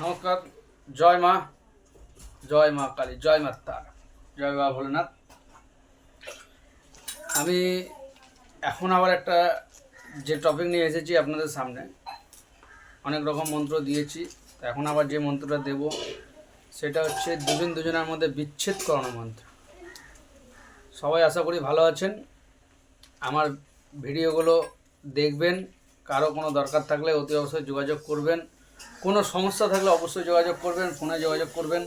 নমস্কার, জয় মা জয় মা কালী, জয় মা তার জয় বাবা ভোলেনাথ। আমি এখন আবার একটা যে টপিক নিয়ে এসেছি আপনাদের সামনে, অনেক রকম মন্ত্র দিয়েছি এখন আবার যে মন্ত্রটা দেব, সেটা হচ্ছে দুজন দুজনের মধ্যে বিচ্ছেদ করানো মন্ত্র। সবাই আশা করি ভালো আছেন, আমার ভিডিওগুলো দেখবেন, কারও কোনো দরকার থাকলে অতি অবশ্যই যোগাযোগ করবেন। কোনো সমস্যা থাকলে অবশ্যই যোগাযোগ করবেন, ফোনে যোগাযোগ করবেন।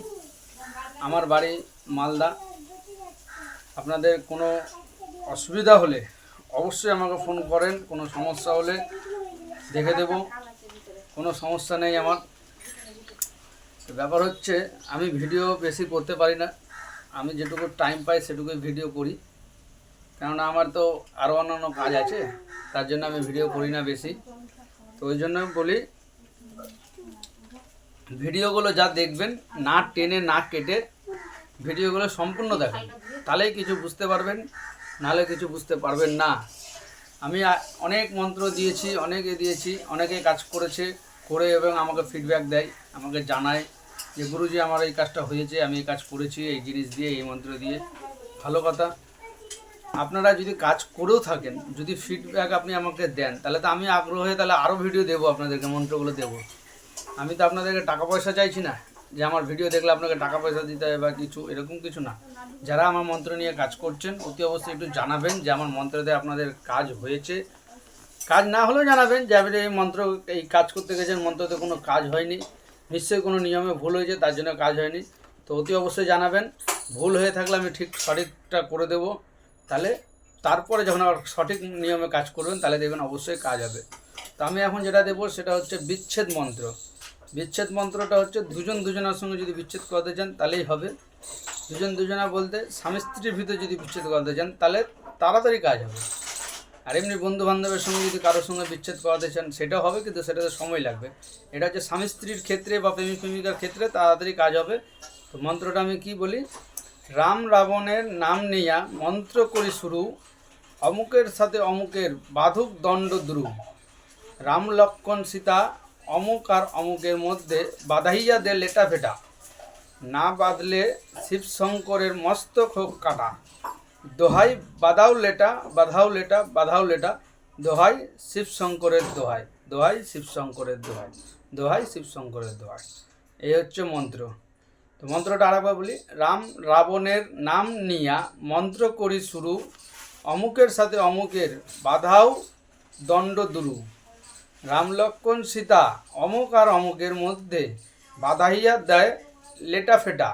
আমার বাড়ি মালদা। আপনাদের কোনো অসুবিধা হলে অবশ্যই আমাকে ফোন করেন, কোনো সমস্যা হলে দেখে দেব। কোনো সমস্যা নেই আমার। ব্যাপার হচ্ছে, আমি ভিডিও বেশি করতে পারি না। আমি যেটুকু টাইম পাই সেটুকুই ভিডিও করি। কেননা আমার তো আরও অন্যান্য কাজ আছে, তার জন্য আমি ভিডিও করি না বেশি। তো ওই জন্য বলি ভিডিওগুলো যা দেখবেন, না টেনে, না কেটে ভিডিওগুলো সম্পূর্ণ দেখেন। তাহলেই কিছু বুঝতে পারবেন, নাহলে কিছু বুঝতে পারবেন না। আমি অনেক মন্ত্র দিয়েছি, অনেকে দিয়েছি, অনেকে কাজ করেছে, করে এবং আমাকে ফিডব্যাক দেয়, আমাকে জানায় যে, গুরুজি, আমার এই কাজটা হয়েছে, আমি এই কাজ করেছি, এই জিনিস দিয়ে, এই মন্ত্র দিয়ে। ভালো কথা। আপনারা যদি কাজ করেও থাকেন, যদি ফিডব্যাক আপনি আমাকে দেন, তাহলে তো আমি আগ্রহ হয়ে তাহলে আরও ভিডিও দেবো আপনাদেরকে, মন্ত্রগুলো দেবো। আমি তো আপনাদেরকে টাকা পয়সা চাইছি না যে আমার ভিডিও দেখলে আপনাকে টাকা পয়সা দিতে হবে বা কিছু, এরকম কিছু না। যারা আমার মন্ত্র নিয়ে কাজ করছেন, অতি অবশ্যই একটু জানাবেন যে আমার মন্ত্রতে আপনাদের কাজ হয়েছে। কাজ না হলেও জানাবেন যে আপনি এই মন্ত্র, এই কাজ করতে গেছেন, মন্ত্রতে কোনো কাজ হয়নি। নিশ্চয়ই কোনো নিয়মে ভুল হয়েছে, তার জন্য কাজ হয়নি। তো অতি অবশ্যই জানাবেন, ভুল হয়ে থাকলে আমি ঠিক সঠিকটা করে দেব। তাহলে তারপরে যখন আবার সঠিক নিয়মে কাজ করবেন, তাহলে দেখবেন অবশ্যই কাজ হবে। তো আমি এখন যেটা দেবো, সেটা হচ্ছে বিচ্ছেদ মন্ত্র। বিচ্ছেদ মন্ত্রটা হচ্ছে দুজন দুজনের সঙ্গে যদি বিচ্ছেদ করতে চান তাহলেই হবে। দুজন দুজনা বলতে স্বামী স্ত্রীর ভিতরে যদি বিচ্ছেদ করতে চান তাহলে তাড়াতাড়ি কাজ হবে। আর এমনি বন্ধু বান্ধবের সঙ্গে যদি কারোর সঙ্গে বিচ্ছেদ করাতে চান সেটাও হবে, কিন্তু সেটাতে সময় লাগবে। এটা হচ্ছে স্বামী স্ত্রীর ক্ষেত্রে বা প্রেমিক প্রেমিকার ক্ষেত্রে তাড়াতাড়ি কাজ হবে। তো মন্ত্রটা আমি কি বলি? রাম রাবণের নাম নিয়া মন্ত্র করি শুরু, অমুকের সাথে অমুকের বাধুক দণ্ড দ্রু। রাম লক্ষণ সীতা অমুক আর অমুকের মধ্যে বাধাইয়া দে লেটা ফেটা না বাঁধলে শিবশঙ্করের মস্ত হোক কাটা। দোহাই বাধাও লেটা বাধাও লেটা বাধাও লেটা। দোহাই শিবশঙ্করের দোহাই দোহাই শিবশঙ্করের দোহাই দোহাই শিবশঙ্করের দোহাই। এই হচ্ছে মন্ত্র। তো মন্ত্রটা আরেকবার বলি, রাম রাবণের নাম নিয়া মন্ত্র করি শুরু, অমুকের সাথে অমুকের বাধাও দণ্ড দুরু। রাম লক্ষণ সীতা অমুক আর অমুকের মধ্যে বাধাইয়া দেয় লেটা ফেটা।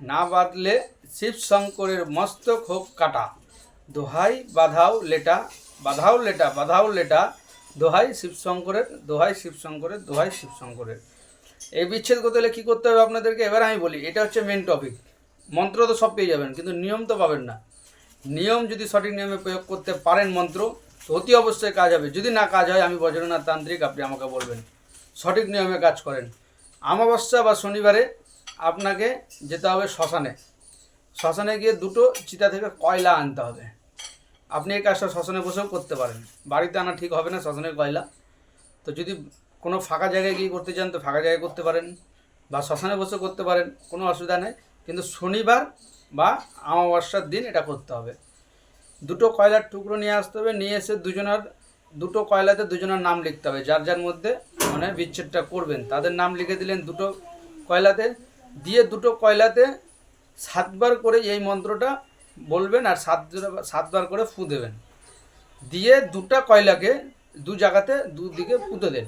না বাঁধলে শিব শঙ্করের মস্তক হোক কাটা। দোহাই বাধাও লেটা বাধাও লেটা বাধাও লেটা। দোহাই শিবশঙ্করের দোহাই শিবশঙ্করের দোহাই শিবশঙ্করের এই বিচ্ছেদ করতে হলে কী করতে হবে আপনাদেরকে? এবার আমি বলি, এটা হচ্ছে মেন টপিক মন্ত্র তো সব পেয়ে যাবেন, কিন্তু নিয়ম তো পাবেন না। নিয়ম যদি সঠিক নিয়মে প্রয়োগ করতে পারেন মন্ত্র অতি অবশ্যই কাজ হবে। যদি না কাজ হয়, আমি বজ্রনাথ তান্ত্রিক, আপনি আমাকে বলবেন। সঠিক নিয়মে কাজ করেন। অমাবস্যা বা শনিবারে আপনাকে যেতে হবে শ্মশানে। শ্মশানে গিয়ে দুটো চিতা থেকে কয়লা আনতে হবে। আপনি এই কাজটা শ্মশানে বসেও করতে পারেন। বাড়িতে আনা ঠিক হবে না শ্মশানের কয়লা। তো যদি কোনো ফাঁকা জায়গায় গিয়ে করতে চান, তো ফাঁকা জায়গায় করতে পারেন বা শ্মশানে বসে করতে পারেন, কোনো অসুবিধা নেই। কিন্তু শনিবার বা অমাবস্যার দিন এটা করতে হবে। দুটো কয়লার টুকরো নিয়ে আসতে হবে, নিয়ে এসে দুজনের, দুটো কয়লাতে দুজনের নাম লিখতে হবে। যার যার মধ্যে মানে বিচ্ছেদটা করবেন, তাদের নাম লিখে দিলেন দুটো কয়লাতে, দিয়ে দুটো কয়লাতে সাতবার করে এই মন্ত্রটা বলবেন আর সাত সাতবার করে ফু দেবেন। দিয়ে দুটা কয়লাকে দু জায়গাতে দুদিকে পুঁতে দেন।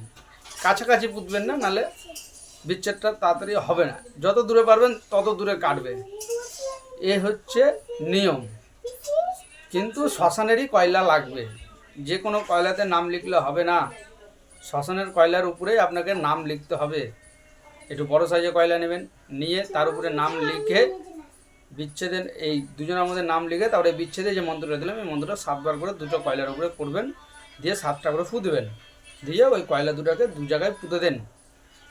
কাছাকাছি পুঁতবেন না, নালে বিচ্ছেদটা তাড়াতাড়ি হবে না। যত দূরে পারবেন, তত দূরে কাটবে। এ হচ্ছে নিয়ম। কিন্তু শ্মশানেরই কয়লা লাগবে। যে কোনো কয়লাতে নাম লিখলে হবে না। শ্মশানের কয়লার উপরেই আপনাকে নাম লিখতে হবে। একটু বড় সাইজে কয়লা নেবেন, নিয়ে তার উপরে নাম লিখে বিচ্ছেদের, এই দুজনের মধ্যে নাম লিখে তারপরে বিচ্ছেদে যে মন্ত্রটা দিলাম, এই মন্ত্রটা সাতবার করে দুটো কয়লার উপরে করবেন, দিয়ে সাতটা করে ফু দেবেন। দিয়ে ওই কয়লা দুটাকে দু জায়গায় পুঁতে দেন।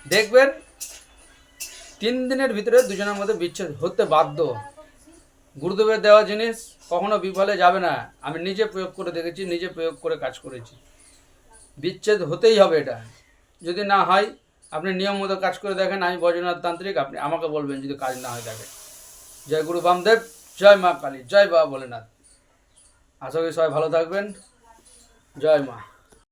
দেখবেন তিন দিনের ভিতরে দুজনের মধ্যে বিচ্ছেদ হতে বাধ্য। গুরুদেবের দেওয়া জিনিস কখনো বিফলে যাবে না। আমি নিজে প্রয়োগ করে দেখেছি, নিজে প্রয়োগ করে কাজ করেছি। বিচ্ছেদ হতেই হবে এটা। যদি না হয়, আপনি নিয়ম মতো কাজ করে দেখেন, আমি বজনাথ তান্ত্রিক, আপনি আমাকে বলবেন যদি কাজ না হয় থাকে জয় গুরু বামদেব, জয় মা কালী, জয় বাবা ভোলেনাথ। আশা করি সবাই ভালো থাকবেন। জয় মা।